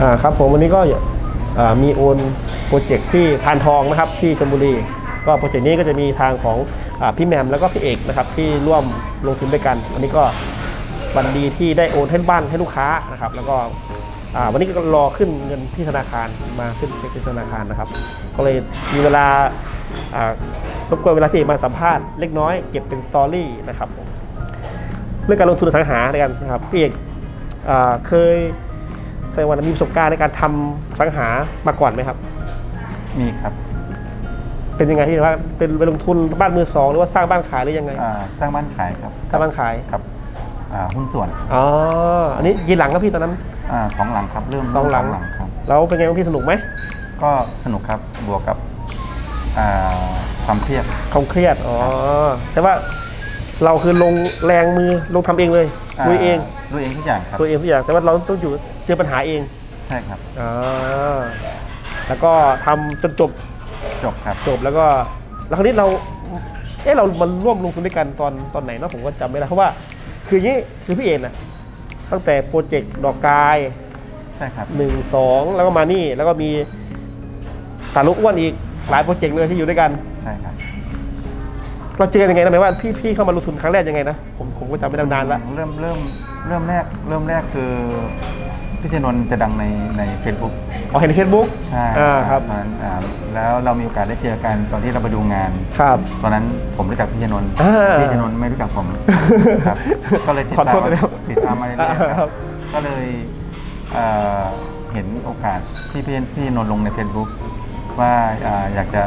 อ่าครับผมวันนี้ก็มีโอนโปรเจกต์ที่พานทองนะครับที่ชลบุรี ก็โปรเจกต์นี้ก็จะมีทางของอพี่แหมมแล้วก็พี่เอกนะครับที่ร่วมลงทุนด้วยกันวันนี้ก็วันดีที่ได้โอนให้บ้านให้ลูกค้านะครับ แล้วก็วันนี้ก็รอขึ้นเงินที่ธนาคารมาขึ้นเช็คที่ธนาคารนะครับ ก็เลยมีเวลาอ่ารบกวนเวลาที่มาสัมภาษณ์เล็กน้อยเก็บเป็นสตอรี่นะครับเรื่องการลงทุนสังหาด้วยกันนะครับพี่เอกอเคย เคยวันมีประสบการณ์ในการทำสังหามาก่อนไหมครับ มีครับ เป็นยังไงที่ว่าเป็นไปลงทุนบ้านมือสองหรือว่าสร้างบ้านขายหรือยังไงอ่าสร้างบ้านขายครับสร้างบ้านขายครับอ่าหุ้นส่วนอ๋ออันนี้ยีหลังครับพี่ตอนนั้นอาสองหลังครับเริ่มสองหลังเริ่มครับแล้วเป็นไงบ้างพี่สนุกไหมก็สนุกครับบวกกับอ่าความเครียดความเครียดอ๋อแต่ว่าเราคือลงแรงมือลงทำเองเลย คุยเองด้วยเองทุกอย่างครับตัวเองทุกอย่างแต่ว่าเราต้องอยู่เจอปัญหาเองใช่ครับอ๋อแล้วก็ทำจนจบจบครับ จบแล้วก็แล้วคราวนี้เราเอ๊ะเรามาร่วมลงทุนด้วยกันตอนตอนไหนเนาะผมก็จำไม่ได้เพราะว่า คืออย่างนี้คือพี่เอ็นน่ะตั้งแต่โปรเจกต์ดอกกาย ใช่ครับ หนึ่งสองแล้วก็มานี่แล้วก็มีตาลุกอ้วนอีกหลายโปรเจกต์เลยที่อยู่ด้วยกัน ใช่ครับ เราเจอกันยังไงนะหมายว่าพี่พี่เข้ามาลงทุนครั้งแรกยังไงนะผมผมก็จำไม่ได้นานละเริ่มเริ่มเริ่มแรกเริ่มแรกคือพี่เจนนท์จะดังในใน Facebook อ๋อเห็นในเฟซบุ๊กใช่อ่าครับตอนนั้นอ่าแล้วเรามีโอกาสได้เจอกันตอนที่เราไปดูงาน ครับ ตอนนั้นผมรู้จักพี่ชนนท์อ่าพี่ชนนท์ไม่รู้จักผมครับก็เลยติดขอตาโทมษด้วยครับติดตามมาเรื่อยๆคครัรับบ ก็เลยเอ่อเห็นโอกาสที่พี่พี่ชนนท์ลงใน Facebook ว่าอ่าอยากจะ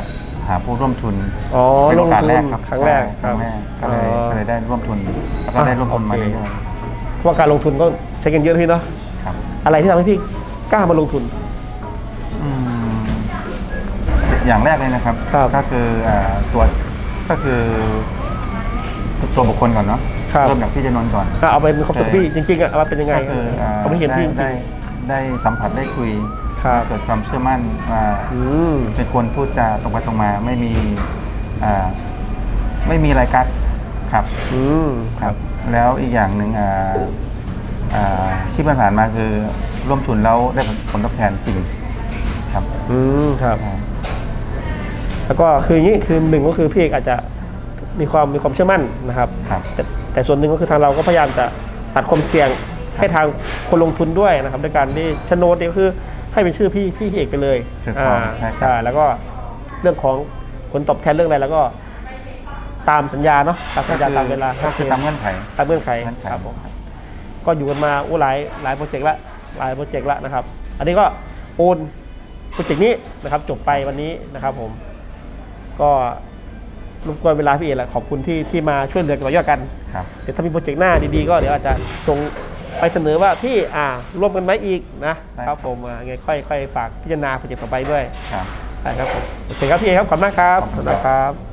หาผู้ร่วมทุนอ๋อเป็นลโองกาสทุแรนกครับครั้งแรกใช่ครั้งแรกก็เลยอ๋อก็เลยได้ร่วมทุนแล้วก็ได้ร่วมทุนมาโอเค เรื่อยเพราะว่าการลงทุนก็ใช้เงินเยอะนะพี่เนาะๆครับ อะไรที่ทำให้พี่กล้ามาลงทุน อืมอย่างแรกเลยนะครับ ครับก็คืออ่าตัวก็คือตัวบุคคลก่อนเนาะครับ เริ่มจากพี่ชนนท์ก่อน ก็เอาเป็นความสุขพี่จริงๆอะว่าเป็นยังไงก็คืออ่าเอาไม่เห็นพี่จริงได้ได้ได้สัมผัสได้คุย ครับเกิดความเชื่อมั่นว่าๆอืมเป็นคนพูดจาตรงไปตรงมาไม่มีอ่าไม่มีอะไรกักครับอืมครับ แล้วอีกอย่างหนึ่งอ่าอ่าที่ผ่านๆมาคือร่วมทุนแล้วได้ผลตอบแทนจริงครับอืมครับ อ่า แล้วก็คืออย่างนี้คือหนึ่งก็คือพี่เอกอาจจะมีความมีความเชื่อมั่นนะครับครับแต่แต่ส่วนหนึ่งก็คือทางเราก็พยายามจะตัดความเสี่ยงให้ทางคนลงทุนด้วยนะครับด้วยการที่โฉนดเนี่ยก็คือ ให้เป็นชื่อพี่พี่เอกไปเลยถูกต้องอ่าใช่ครับใช่แล้วก็เรื่องของผลตอบแทนเรื่องอะไรแล้วก็ตามสัญญาเนาะตามสัญญาตามเวลาก็คือตามเงื่อนไข ตามเงื่อนไขเงื่อนไข ครับผมก็อยู่กันมาโอ้หลายหลายโปรเจกต์ละหลายโปรเจกต์ละนะครับ อันนี้ก็โอนโปรเจกต์นี้นะครับจบไปวันนี้นะครับผม ก็รบกวนเวลาพี่เอกแหละขอบคุณที่ที่มาช่วยเหลือต่อยอดกัน ครับ เดี๋ยวถ้ามีโปรเจกต์หน้าดีๆ ก็เดี๋ยวอาจจะส่ง ไปเสนอว่าพี่อ่าร่วมกันไหมอีกนะครับผมอ่าไงค่อยค่อยฝากพิจารณาโปรเจกต์ต่อไปด้วยครับได้ครับผมโอเคครับพี่เอกครับขอบคุณมากครับขอบคุณสวัสดีครับครับ